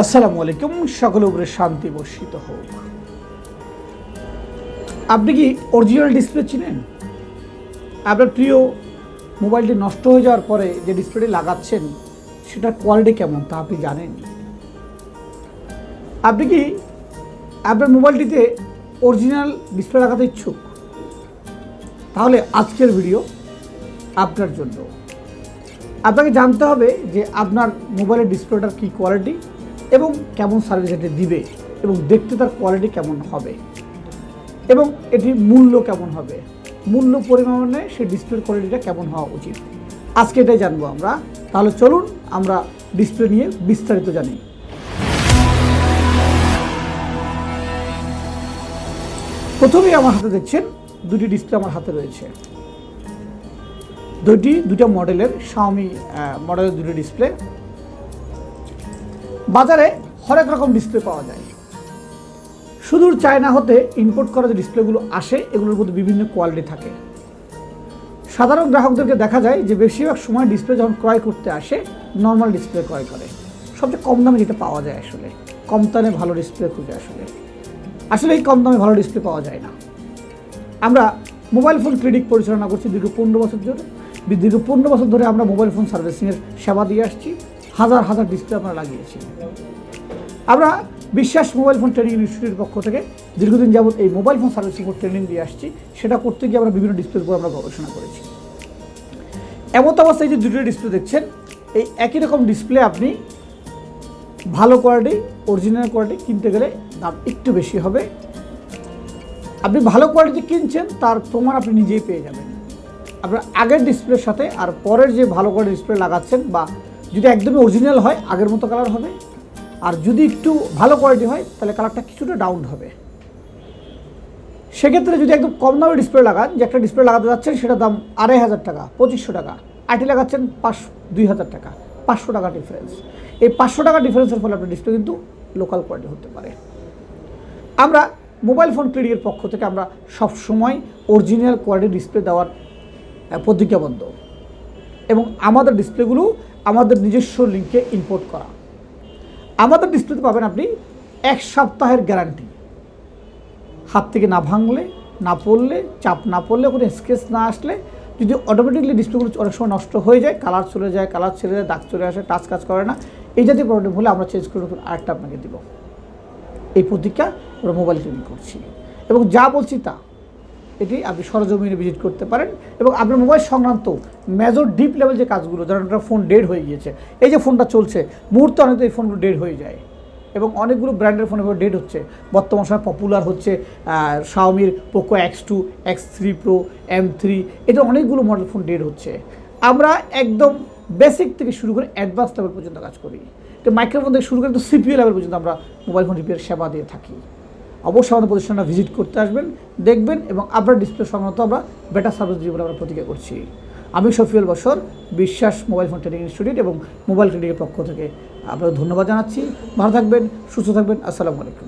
আসসালামু আলাইকুম সকল উপরে শান্তি বর্ষিত হোক। আপনি কি অরিজিনাল ডিসপ্লে চিনেন? আপনার প্রিয় মোবাইলটি নষ্ট হয়ে যাওয়ার পরে যে ডিসপ্লেটি লাগাচ্ছেন, সেটার কোয়ালিটি কেমন তা আপনি জানেন? আপনি কি আপনার মোবাইলটিতে অরিজিনাল ডিসপ্লে লাগাতে ইচ্ছুক? তাহলে আজকের ভিডিও আপনার জন্য। আপনাকে জানতে হবে যে আপনার মোবাইলের ডিসপ্লেটার কী কোয়ালিটি এবং কেমন সার্ভিস এটি দিবে এবং দেখতে তার কোয়ালিটি কেমন হবে এবং এটির মূল্য কেমন হবে। মূল্য পরিমাণে সেই ডিসপ্লের কোয়ালিটিটা কেমন হওয়া উচিত। আজকে এটাই জানব আমরা। তাহলে চলুন আমরা ডিসপ্লে নিয়ে বিস্তারিত জানি। প্রথমেই আমার হাতে দেখছেন দুটি ডিসপ্লে আমার হাতে রয়েছে। দুটি দুটো মডেলের শাওমি মডেলের দুটো ডিসপ্লে বাজারে হরেক রকম ডিসপ্লে পাওয়া যায়। সুদূর চায়না হতে ইম্পোর্ট করা যে ডিসপ্লেগুলো আসে, এগুলোর মধ্যে বিভিন্ন কোয়ালিটি থাকে। সাধারণ গ্রাহকদেরকে দেখা যায় যে বেশিরভাগ সময় ডিসপ্লে যখন ক্রয় করতে আসে নর্মাল ডিসপ্লে ক্রয় করে। সবচেয়ে কম দামে যেটা পাওয়া যায় আসলে। কম দামে ভালো ডিসপ্লে খুঁজে আসলে। আসলে এই কম দামে ভালো ডিসপ্লে পাওয়া যায় না। আমরা মোবাইল ফোন ক্লিনিক পরিচালনা করছি দীর্ঘ পনেরো বছর ধরে। দীর্ঘ পনেরো বছর ধরে আমরা মোবাইল ফোন সার্ভিসিংয়ের সেবা দিয়ে আসছি। হাজার হাজার ডিসপ্লে আমরা লাগিয়েছি আমরা বিশ্বাস মোবাইল ফোন ট্রেনিং ইনস্টিটিউটের পক্ষ থেকে দীর্ঘদিন যাবত এই মোবাইল ফোন সার্ভিস উপর ট্রেনিং দিয়ে আসছি। সেটা করতে গিয়ে আমরা বিভিন্ন ডিসপ্লের উপর আমরা গবেষণা করেছি। এমত অবস্থায় যে দুটো ডিসপ্লে দেখছেন, এই একই রকম ডিসপ্লে আপনি ভালো কোয়ালিটি অরিজিনাল কোয়ালিটি কিনতে গেলে দাম একটু বেশি হবে। আপনি ভালো কোয়ালিটি কিনছেন, তার প্রমাণ আপনি নিজেই পেয়ে যাবেন। আপনার আগের ডিসপ্লের সাথে আর পরের যে ভালো কোয়ালিটি ডিসপ্লে লাগাচ্ছেন বা যদি একদমই অরিজিনাল হয়, আগের মতো কালার হবে। আর যদি একটু ভালো কোয়ালিটি হয়, তাহলে কালারটা কিছুটা ডাউন হবে। সেক্ষেত্রে যদি একদম কম দামে ডিসপ্লে লাগান, যে একটা ডিসপ্লে লাগাতে যাচ্ছেন, সেটার দাম আড়াই হাজার টাকা, পঁচিশশো টাকা। আইটি লাগাচ্ছেন পাঁচ, দুই হাজার টাকা, পাঁচশো টাকা ডিফারেন্স এই পাঁচশো টাকা ডিফারেন্সের ফলে আপনার ডিসপ্লে কিন্তু লোকাল কোয়ালিটি হতে পারে। আমরা মোবাইল ফোন ক্লিনিকের পক্ষ থেকে আমরা সবসময় অরিজিনাল কোয়ালিটি ডিসপ্লে দেওয়ার প্রতিজ্ঞাবদ্ধ। এবং আমাদের ডিসপ্লেগুলো আমাদের নিজস্ব লিঙ্কে ইম্পোর্ট করা। আমাদের ডিসপ্লেতে পাবেন আপনি এক সপ্তাহের গ্যারান্টি হাত থেকে না ভাঙলে, না পড়লে, চাপ না পড়লে, কোনো স্কেচ না আসলে যদি অটোমেটিকলি ডিসপ্লেগুলো অনেক সময় নষ্ট হয়ে যায় কালার চলে যায় কালার ছেড়ে যায়, দাগ চলে আসে টাচ কাজ করে না, এই জাতীয় প্রবলেম হলে আমরা চেঞ্জ করে নতুন আরেকটা আপনাকে দেবো। এই প্রতীক্ষা আমরা মোবাইল ক্লিনিক করছি। এবং যা বলছি তা। এটি আপনি সরজমিনে ভিজিট করতে পারেন এবং আপনার মোবাইল সংক্রান্ত মেজর ডিপ লেভেল যে কাজগুলো, ধরেন একটা ফোন ডেড হয়ে গিয়েছে, এই যে ফোনটা চলছে, মুহূর্তে অনেক এই ফোনগুলো ডেড হয়ে যায় এবং অনেকগুলো ব্র্যান্ডের ফোন এভাবে ডেড হচ্ছে। বর্তমান সময় পপুলার হচ্ছে শাওমির Poco X two X three Pro M three এটা অনেকগুলো মডেল ফোন ডেড হচ্ছে। আমরা একদম বেসিক থেকে শুরু করে অ্যাডভান্স লেভেল পর্যন্ত কাজ করি। তো মাইক্রোফোন থেকে শুরু করে তো সিপিএ লেভেল পর্যন্ত আমরা মোবাইল ফোন রিপেয়ার সেবা দিয়ে থাকি। অবশ্যই আমাদের প্রতিষ্ঠানটা ভিজিট করতে আসবেন, দেখবেন এবং আপনার ডিসপ্লে সংক্রান্ত আমরা বেটার সার্ভিস দিয়ে বলে আমরা প্রতিজ্ঞা করছি। আমি Shafiul Basar Biswas mobile phone training institute এবং মোবাইল ট্রেনিংয়ের পক্ষ থেকে আপনাদের ধন্যবাদ জানাচ্ছি। ভালো থাকবেন, সুস্থ থাকবেন, আসসালামু আলাইকুম।